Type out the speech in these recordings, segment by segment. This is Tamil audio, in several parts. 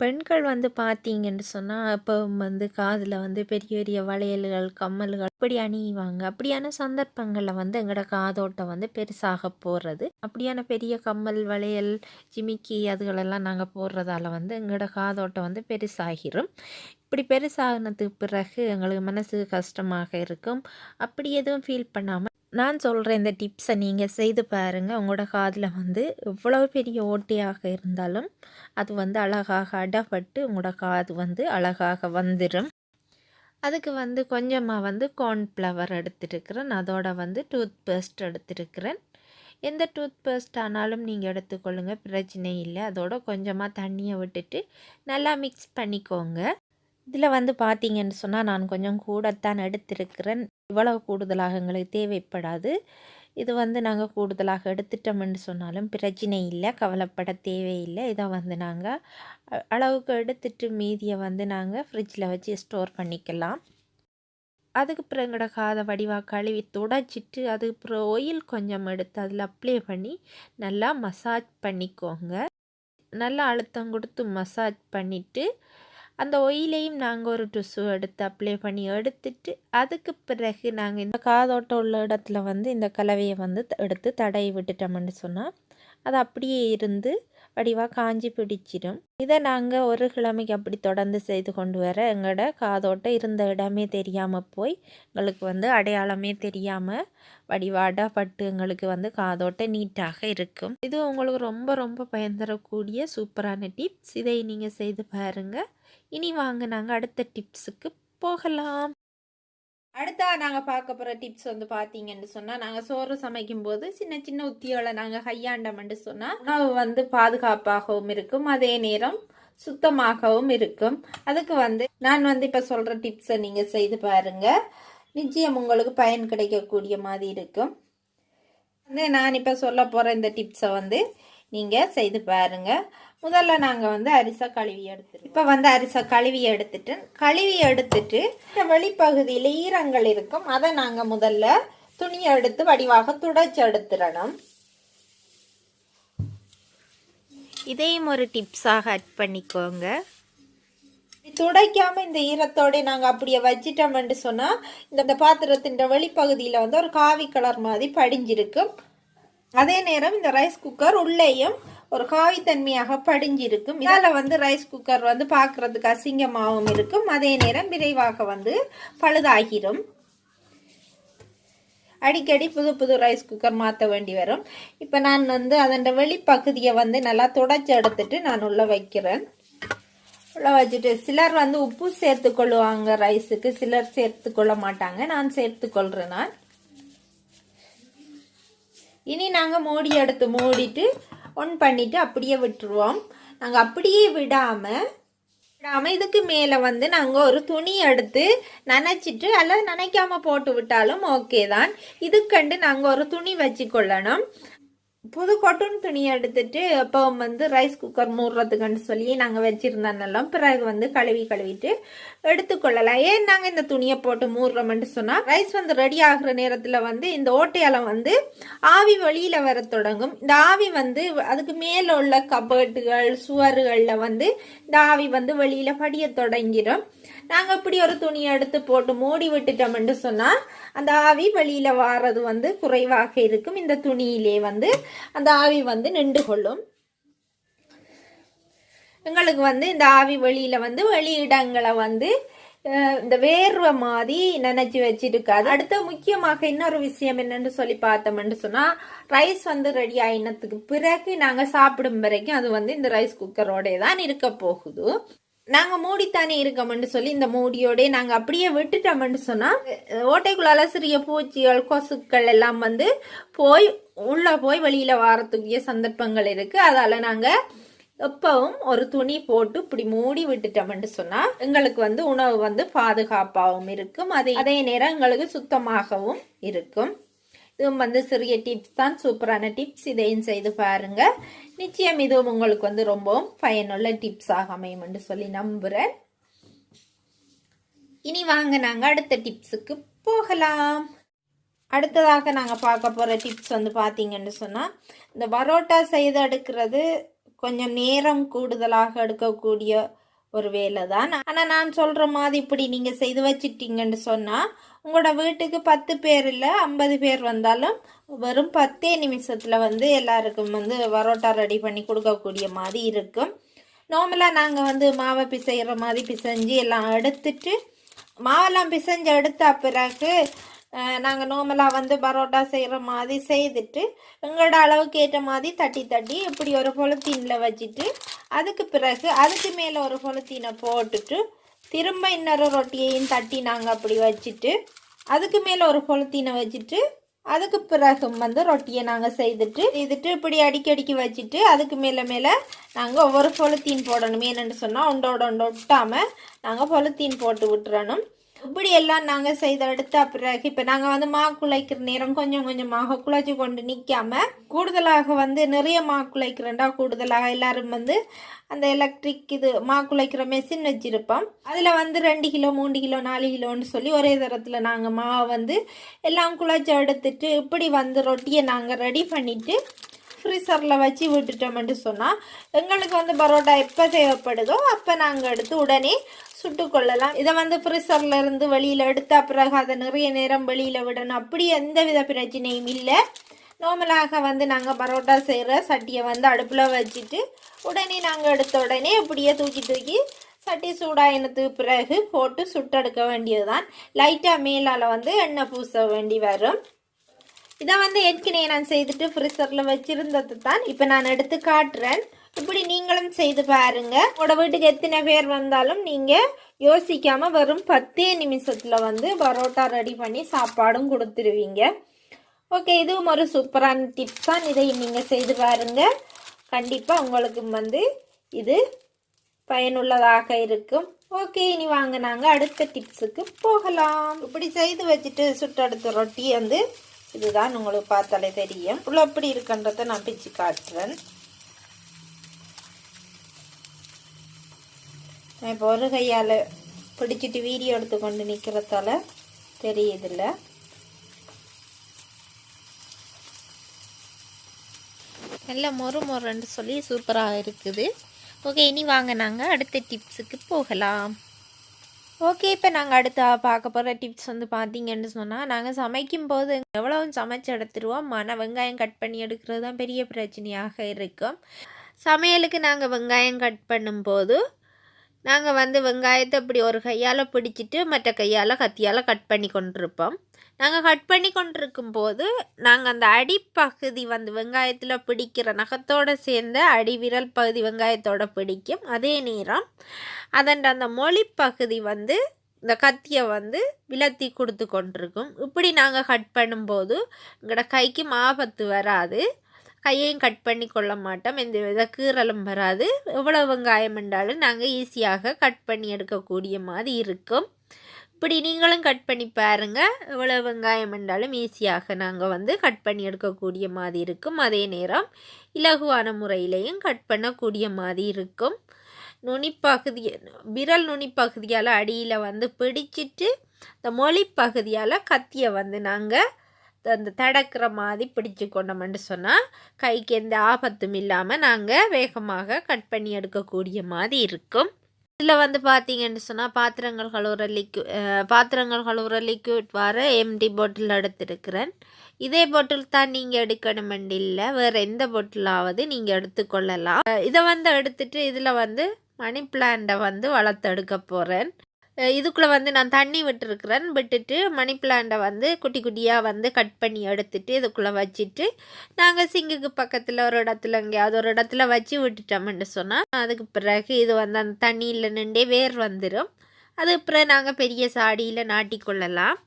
பெண்கள் வந்து பார்த்தீங்கன்னு சொன்னால் இப்போ வந்து காதில் வந்து பெரிய பெரிய வளையல்கள் கம்மல்கள் இப்படி அணியுவாங்க அப்படியான சந்தர்ப்பங்களில் வந்து எங்களோட காதோட்டம் வந்து பெருசாக போடுறது அப்படியான பெரிய கம்மல் வளையல் ஜிமிக்கி அதுகளெல்லாம் நாங்கள் போடுறதால வந்து எங்களோட காதோட்டம் வந்து பெருசாகிரும். இப்படி பெருசாகினதுக்கு பிறகு எங்களுக்கு மனசு கஷ்டமாக இருக்கும். அப்படி எதுவும் ஃபீல் பண்ணாமல் நான் சொல்கிற இந்த டிப்ஸை நீங்கள் செய்து பாருங்கள் உங்களோட காதில் வந்து எவ்வளோ பெரிய ஓட்டையாக இருந்தாலும் அது வந்து அழகாக அடப்பட்டு உங்களோட காது வந்து அழகாக வந்துடும் அதுக்கு வந்து கொஞ்சமாக வந்து கார்ன்ஃப்ளவர் எடுத்துருக்கிறேன். அதோட வந்து டூத் பேஸ்ட் எடுத்துருக்கிறேன். எந்த டூத் பேஸ்ட் ஆனாலும் நீங்கள் எடுத்துக்கொள்ளுங்கள் பிரச்சனை இல்லை. அதோட கொஞ்சமாக தண்ணியை விட்டுட்டு நல்லா மிக்ஸ் பண்ணிக்கோங்க. இதில் வந்து பார்த்தீங்கன்னு சொன்னால் நான் கொஞ்சம் கூடத்தான் எடுத்திருக்கிறேன். இவ்வளவு கூடுதலாக எங்களுக்கு தேவைப்படாது. இது வந்து நாங்கள் கூடுதலாக எடுத்துட்டோம்னு சொன்னாலும் பிரச்சனை இல்லை கவலைப்பட தேவையில்லை. இதை வந்து நாங்கள் அளவுக்கு எடுத்துட்டு மீதியை வந்து நாங்கள் ஃப்ரிட்ஜில் வச்சு ஸ்டோர் பண்ணிக்கலாம். அதுக்கு அப்புறம் எங்களோட காதை வடிவாக கழுவி துடைச்சிட்டு அதுக்கு அப்புறம் ஒயில் கொஞ்சம் எடுத்து அதில் அப்ளை பண்ணி நல்லா மசாஜ் பண்ணிக்கோங்க. நல்லா அழுத்தம் கொடுத்து மசாஜ் பண்ணிவிட்டு அந்த ஒயிலையும் நாங்கள் ஒரு டுசு எடுத்து அப்ளை பண்ணி எடுத்துட்டு அதுக்கு பிறகு நாங்கள் இந்த காதோட்டம் உள்ள இடத்துல வந்து இந்த கலவையை வந்து எடுத்து தடவி விட்டுட்டோம்னு சொன்னால் அது அப்படியே இருந்து வடிவாக காஞ்சி பிடிச்சிடும். இதை நாங்கள் ஒரு கிழமைக்கு அப்படி தொடர்ந்து செய்து கொண்டு வர எங்களோட காதோட்டம் இருந்த இடமே தெரியாமல் போய் எங்களுக்கு வந்து அடையாளமே தெரியாமல் வடிவாடாக பட்டு எங்களுக்கு வந்து காதோட்டம் நீட்டாக இருக்கும். இது உங்களுக்கு ரொம்ப ரொம்ப பயன்தரக்கூடிய சூப்பரான டிப்ஸ் இதை நீங்கள் செய்து பாருங்கள் இனி வாங்க நாங்கள் அடுத்த டிப்ஸுக்கு போகலாம். அடுத்தா நாங்கள் பார்க்க போகிற டிப்ஸ் வந்து பார்த்தீங்கன்னு சொன்னால் நாங்கள் சோறு சமைக்கும் போது சின்ன சின்ன உத்தியோலை நாங்கள் கையாண்டோம்னு சொன்னால் உணவு வந்து பாதுகாப்பாகவும் இருக்கும் அதே நேரம் சுத்தமாகவும் இருக்கும். அதுக்கு வந்து நான் வந்து இப்போ சொல்கிற டிப்ஸை நீங்கள் செய்து பாருங்க. நிச்சயம் உங்களுக்கு பயன் கிடைக்கக்கூடிய மாதிரி இருக்கும். வந்து நான் இப்போ சொல்ல போகிற இந்த டிப்ஸை வந்து நீங்கள் செய்து பாருங்க. முதல்ல நாங்கள் வந்து அரிசை கழுவி எடுத்துட்டு இப்போ வந்து அரிசை கழுவி எடுத்துட்டு கழுவி எடுத்துட்டு இந்த வெளிப்பகுதியில் ஈரங்கள் இருக்கும். அதை நாங்கள் முதல்ல துணியை எடுத்து வடிவாக துடைச்சு எடுத்துடணும். இதையும் ஒரு டிப்ஸாக ஆட் பண்ணிக்கோங்க. துடைக்காம இந்த ஈரத்தோட நாங்க அப்படியே வச்சிட்டோம்னு சொன்னா இந்த பாத்திரத்தின் வெளிப்பகுதியில வந்து ஒரு காவி கலர் மாதிரி படிஞ்சிருக்கும். அதே நேரம் இந்த ரைஸ் குக்கர் உள்ளேயும் ஒரு காய் தன்மையாக படிஞ்சிருக்கும். இதால் வந்து ரைஸ் குக்கர் வந்து பார்க்குறதுக்கு அசிங்கமாகவும் இருக்கும். அதே நேரம் விரைவாக வந்து பழுதாகிரும். அடிக்கடி புது புது ரைஸ் குக்கர் மாற்ற வேண்டி வரும். இப்போ நான் வந்து அதன் வெளிப்பகுதியை வந்து நல்லா தொடச்சி எடுத்துட்டு நான் உள்ள வைக்கிறேன். உள்ள வச்சுட்டு சிலர் வந்து உப்பு சேர்த்து கொள்ளுவாங்க ரைஸுக்கு சிலர் சேர்த்து கொள்ள மாட்டாங்க. நான் சேர்த்து கொள்றேன் நான். இனி நாங்கள் மூடி எடுத்து மூடிட்டு ஒன் பண்ணிவிட்டு அப்படியே விட்டுருவோம். நாங்கள் அப்படியே விடாமல் விடாமல் இதுக்கு மேலே வந்து நாங்கள் ஒரு துணி எடுத்து நனைச்சிட்டு அல்லது நினைக்காம போட்டு விட்டாலும் ஓகே தான். இதுக்கண்டு நாங்கள் ஒரு துணி வச்சு கொள்ளணும் புது கொட்டன் துணி எடுத்துட்டு இப்போ வந்து ரைஸ் குக்கர் மூடுறதுக்குன்னு சொல்லி நாங்கள் வச்சுருந்தோன்னெல்லாம் பிறகு வந்து கழுவி கழுவிட்டு எடுத்துக்கொள்ளலாம் ஏன் நாங்கள் இந்த துணியை போட்டு மூடுறோம்னு சொன்னால் ரைஸ் வந்து ரெடி ஆகிற நேரத்தில் வந்து இந்த ஓட்டையெல்லாம் வந்து ஆவி வெளியில் வர தொடங்கும். இந்த ஆவி வந்து அதுக்கு மேலே உள்ள கபட்டுகள் சுவர்களில் வந்து இந்த ஆவி வந்து வெளியில் படிய தொடங்கிடும். நாங்கள் இப்படி ஒரு துணியை எடுத்து போட்டு மூடி விட்டுட்டோம்னு சொன்னால் அந்த ஆவி வெளியில் வாரது வந்து குறைவாக இருக்கும். இந்த துணியிலே வந்து அந்த ஆவி வந்து நின்று கொள்ளும். எங்களுக்கு வந்து இந்த ஆவி வெளியில் வந்து வெளியிடங்களை வந்து இந்த வேர்வை மாதிரி நினைச்சு வச்சிருக்காது. அடுத்த முக்கியமாக இன்னொரு விஷயம் என்னன்னு சொல்லி பார்த்தோம்னு சொன்னா ரைஸ் வந்து ரெடி ஆயினத்துக்கு பிறகு நாங்க சாப்பிடும் வரைக்கும் அது வந்து இந்த ரைஸ் குக்கரோட தான் இருக்க போகுது. நாங்க மூடித்தானே இருக்கோம்னு சொல்லி இந்த மூடியோட நாங்க அப்படியே விட்டுட்டோம்னு சொன்னா ஓட்டைக்குள்ளால சிறிய பூச்சிகள் கொசுக்கள் எல்லாம் வந்து போய் உள்ள போய் வெளியில வாரத்துக்குரிய சந்தர்ப்பங்கள் இருக்கு. அதால நாங்க எப்பவும் ஒரு துணி போட்டு இப்படி மூடி விட்டுட்டோம்னு சொன்னா எங்களுக்கு வந்து உணவு வந்து பாதுகாப்பாகவும் இருக்கும். அதே அதே நேரம் எங்களுக்கு சுத்தமாகவும் இருக்கும். இதுவும் வந்து சிறிய டிப்ஸ் தான் சூப்பரான டிப்ஸ் இதையும் செய்து பாருங்க. நிச்சயம் இதுவும் உங்களுக்கு வந்து ரொம்பவும் பயனுள்ள டிப்ஸாக அமையும் என்று சொல்லி நம்புறேன். இனி வாங்க நாங்க அடுத்த டிப்ஸுக்கு போகலாம். அடுத்ததாக நாங்கள் பார்க்க போகிற டிப்ஸ் வந்து பார்த்தீங்கன்னு சொன்னால் இந்த பரோட்டா செய்து எடுக்கிறது கொஞ்சம் நேரம் கூடுதலாக எடுக்கக்கூடிய ஒரு வேலை தான் ஆனால் நான் சொல்கிற மாதிரி இப்படி நீங்கள் செய்து வச்சிட்டீங்கன்னு சொன்னால் உங்களோட வீட்டுக்கு பத்து பேர் இல்லை ஐம்பது பேர் வந்தாலும் வெறும் பத்தே நிமிஷத்தில் வந்து எல்லாருக்கும் வந்து பரோட்டா ரெடி பண்ணி கொடுக்கக்கூடிய மாதிரி இருக்கும். நார்மலாக நாங்கள் வந்து மாவை பிசைகிற மாதிரி பிசைஞ்சு எல்லாம் எடுத்துட்டு மாவெல்லாம் பிசைஞ்சு எடுத்த பிறகு நாங்கள் நார்மலாக வந்து பரோட்டா செய்கிற மாதிரி செய்துட்டு எங்களோட அளவுக்கு ஏற்ற மாதிரி தட்டி தட்டி இப்படி ஒரு பொழுத்தீனில் வச்சுட்டு அதுக்கு பிறகு அதுக்கு மேலே ஒரு பொலுத்தீனை போட்டுட்டு திரும்ப இன்னொரு ரொட்டியையும் தட்டி நாங்கள் அப்படி வச்சுட்டு அதுக்கு மேலே ஒரு பொலுத்தீனை வச்சுட்டு அதுக்கு பிறகு வந்து ரொட்டியை நாங்கள் செய்துட்டு செய்துட்டு இப்படி அடிக்கடிக்கு வச்சுட்டு அதுக்கு மேலே மேலே நாங்கள் ஒவ்வொரு பொலித்தீன் போடணும் என்னென்னு சொன்னால் ஒன்றோட ஒன்று ஒட்டாமல் நாங்கள் பொலுத்தீன் போட்டு விட்டுறணும் இப்படி எல்லாம் நாங்கள் செய்த எடுத்த பிறகு இப்போ நாங்கள் வந்து மா குலைக்கிற நேரம் கொஞ்சம் கொஞ்சமாக குழைச்சி கொண்டு நிற்காம கூடுதலாக வந்து நிறைய மா குலைக்கிறேன்டா கூடுதலாக எல்லாரும் வந்து அந்த எலக்ட்ரிக் இது மா குலைக்கிற மெஷின் வச்சுருப்போம். அதில் வந்து ரெண்டு கிலோ மூணு கிலோ நாலு கிலோன்னு சொல்லி ஒரே தரத்தில் நாங்கள் மாவை வந்து எல்லாம் குழைச்சி எடுத்துட்டு இப்படி வந்து ரொட்டியை நாங்கள் ரெடி பண்ணிவிட்டு ஃப்ரீசரில் வச்சு விட்டுட்டோம்னு சொன்னால் எங்களுக்கு வந்து பரோட்டா எப்போ தேவைப்படுதோ அப்போ நாங்கள் எடுத்து உடனே சுட்டுக்கொள்ளலாம் இதை வந்து ஃப்ரீசரில் இருந்து வெளியில் எடுத்த பிறகு அதை நிறைய நேரம் வெளியில் விடணும். அப்படி எந்த வித பிரச்சனையும் இல்லை. நார்மலாக வந்து நாங்கள் பரோட்டா செய்கிற சட்டியை வந்து அடுப்பில் வச்சுட்டு உடனே நாங்கள் எடுத்த உடனே இப்படியே தூக்கி தூக்கி சட்டி சூடாயினத்துக்கு பிறகு போட்டு சுட்டெடுக்க வேண்டியது தான் லைட்டாக மேலால் வந்து எண்ணெய் பூச வேண்டி வரும். இதை வந்து ஏற்கனவே நான் செய்துட்டு ஃப்ரிசரில் வச்சுருந்தது தான். இப்போ நான் எடுத்து காட்டுறேன். இப்படி நீங்களும் செய்து பாருங்க. உங்களோட வீட்டுக்கு எத்தனை பேர் வந்தாலும் நீங்கள் யோசிக்காமல் வெறும் பத்தே நிமிஷத்தில் வந்து பரோட்டா ரெடி பண்ணி சாப்பாடும் கொடுத்துருவீங்க. ஓகே இதுவும் ஒரு சூப்பரான டிப்ஸ் தான். இதை நீங்கள் செய்து பாருங்க. கண்டிப்பாக உங்களுக்கு வந்து இது பயனுள்ளதாக இருக்கும். ஓகே இனி வாங்க நாங்கள் அடுத்த டிப்ஸுக்கு போகலாம். இப்படி செய்து வச்சுட்டு சுட்டடுத்த ரொட்டி வந்து இதுதான் உங்களுக்கு பார்த்தாலே தெரியும். உள்ள எப்படி இருக்குன்றதை நான் பிச்சு காட்டுறேன். நான் இப்போ ஒரு கையால் பிடிச்சிட்டு வீடியோ எடுத்து கொண்டு நிற்கிறதால தெரியுதில்ல. நல்ல மொறு மொறுன்னு சொல்லி சூப்பராக இருக்குது. ஓகே இனி வாங்க நாங்கள் அடுத்த டிப்ஸுக்கு போகலாம். ஓகே இப்போ நாங்கள் அடுத்த பார்க்க போகிற டிப்ஸ் வந்து பார்த்தீங்கன்னு சொன்னால் நாங்கள் சமைக்கும் போது எவ்வளோ சமைச்சு எடுத்துருவோம்? மன வெங்காயம் கட் பண்ணி எடுக்கிறது தான் பெரிய பிரச்சனையாக இருக்கும். சமையலுக்கு நாங்கள் வெங்காயம் கட் பண்ணும்போது நாங்கள் வந்து வெங்காயத்தை இப்படி ஒரு கையால் பிடிச்சிட்டு மற்ற கையால் கத்தியால் கட் பண்ணி கொண்டிருப்போம். நாங்கள் கட் பண்ணி கொண்டிருக்கும் போது நாங்கள் அந்த அடிப்பகுதி வந்து வெங்காயத்தில் பிடிக்கிற நகத்தோடு சேர்ந்த அடி விரல் பகுதி வெங்காயத்தோட பிடிக்கும். அதே நேரம் அதன் அந்த மொழி பகுதி வந்து இந்த கத்தியை வந்து விலத்தி கொடுத்து கொண்டிருக்கும். இப்படி நாங்கள் கட் பண்ணும்போது எங்களோட கைக்கு ஆபத்து வராது. கையையும் கட் பண்ணி கொள்ள மாட்டோம். எந்த வித கீறலும் வராது. எவ்வளோ வெங்காயம் என்றாலும் நாங்கள் ஈஸியாக கட் பண்ணி எடுக்கக்கூடிய மாதிரி இருக்கும். இப்படி நீங்களும் கட் பண்ணி பாருங்கள் எவ்வளோ வெங்காயம் என்றாலும் ஈஸியாக நாங்கள் வந்து கட் பண்ணி எடுக்கக்கூடிய மாதிரி இருக்கும். அதே நேரம் இலகுவான முறையிலையும் கட் பண்ணக்கூடிய மாதிரி இருக்கும். நுனிப்பகுதி விரல் நுனிப்பகுதியால் அடியில் வந்து பிடிச்சிட்டு இந்த மொழி பகுதியால் கத்தியை வந்து நாங்கள் அந்த தடக்கிற மாதிரி பிடிச்சு கொண்டோம்னு சொன்னால் கைக்கு எந்த ஆபத்தும் இல்லாமல் நாங்கள் வேகமாக கட் பண்ணி எடுக்கக்கூடிய மாதிரி இருக்கும். இதில் வந்து பார்த்தீங்கன்னு சொன்னால் பாத்திரங்கள் கழுவுற லிக்யூ பாத்திரங்கள் கழுவுற லிக்யூட் வர எம்டி பாட்டில் எடுத்திருக்கிறேன். இதே பாட்டில் தான் நீங்கள் எடுக்கணுமெண்டு இல்லை வேறு எந்த பாட்டிலாவது நீங்கள் எடுத்துக்கொள்ளலாம். இதை வந்து எடுத்துட்டு இதில் வந்து மணி பிளான்ட்டை வந்து வளர்த்தெடுக்க போகிறேன் இதுக்குள்ளே வந்து நான் தண்ணி விட்டுருக்குறேன். விட்டுட்டு மணி பிளான்ட்டை வந்து குட்டி குட்டியாக வந்து கட் பண்ணி எடுத்துட்டு இதுக்குள்ளே வச்சுட்டு நாங்கள் சிங்குக்கு பக்கத்தில் ஒரு இடத்துல எங்கேயாவது ஒரு இடத்துல வச்சு விட்டுட்டோம்னு சொன்னால் அதுக்கு பிறகு இது வந்து அந்த தண்ணியில் நின்றே வேர் வந்துடும் அது பிறகு நாங்கள் பெரிய சாடியில் நாட்டிக்கொள்ளலாம்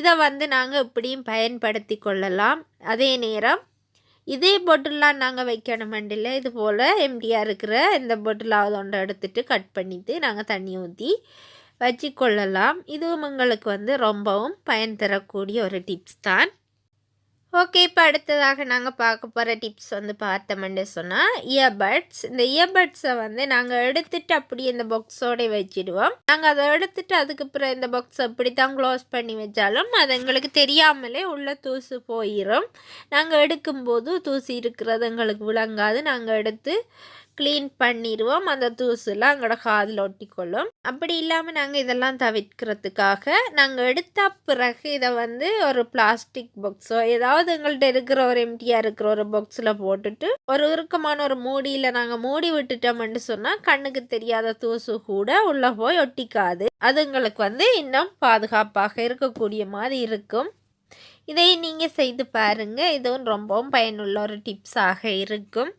இதை வந்து நாங்கள் இப்படியும் பயன்படுத்தி கொள்ளலாம். அதே நேரம் இதே பொட்டிலாம் நாங்கள் வைக்கணுமெண்டில் இது போல் எம்டியாக இருக்கிற இந்த பொட்டிலாவது ஒன்றை எடுத்துகிட்டு கட் பண்ணிவிட்டு நாங்கள் தண்ணி ஊற்றி வச்சு கொள்ளலாம் இதுவும் உங்களுக்கு வந்து ரொம்பவும் பயன் தரக்கூடிய ஒரு டிப்ஸ் தான். ஓகே இப்போ அடுத்ததாக நாங்கள் பார்க்க போகிற டிப்ஸ் வந்து பார்த்தோம்னு சொன்னால் இயர்பட்ஸ் இந்த இயர்பட்ஸை வந்து நாங்கள் எடுத்துட்டு அப்படியே இந்த பாக்ஸோட வச்சிடுவோம். நாங்கள் அதை எடுத்துட்டு அதுக்கப்புறம் இந்த பாக்ஸ் அப்படி தான் க்ளோஸ் பண்ணி வச்சாலும் அது எங்களுக்கு தெரியாமலே உள்ள தூசு போயிடும் நாங்கள் எடுக்கும்போது தூசி இருக்கிறது எங்களுக்கு விளங்காது. நாங்கள் எடுத்து க்ளீன் பண்ணிடுவோம் அந்த தூசுலாம் எங்களோட காதில் ஒட்டிக்கொள்ளும். அப்படி இல்லாமல் நாங்கள் இதெல்லாம் தவிர்க்கிறதுக்காக நாங்கள் எடுத்த பிறகு இதை வந்து ஒரு பிளாஸ்டிக் பாக்ஸோ ஏதாவது எங்கள்கிட்ட இருக்கிற ஒரு எம்டியாக இருக்கிற ஒரு பாக்ஸில் போட்டுட்டு ஒரு இறுக்கமான ஒரு மூடியில் நாங்கள் மூடி விட்டுட்டோம்னு சொன்னால் கண்ணுக்கு தெரியாத தூசு கூட உள்ளே போய் ஒட்டிக்காது. அது எங்களுக்கு வந்து இன்னும் பாதுகாப்பாக இருக்கக்கூடிய மாதிரி இருக்கும். இதை நீங்கள் செய்து பாருங்கள் இதுவும் ரொம்பவும் பயனுள்ள ஒரு டிப்ஸாக இருக்கும்.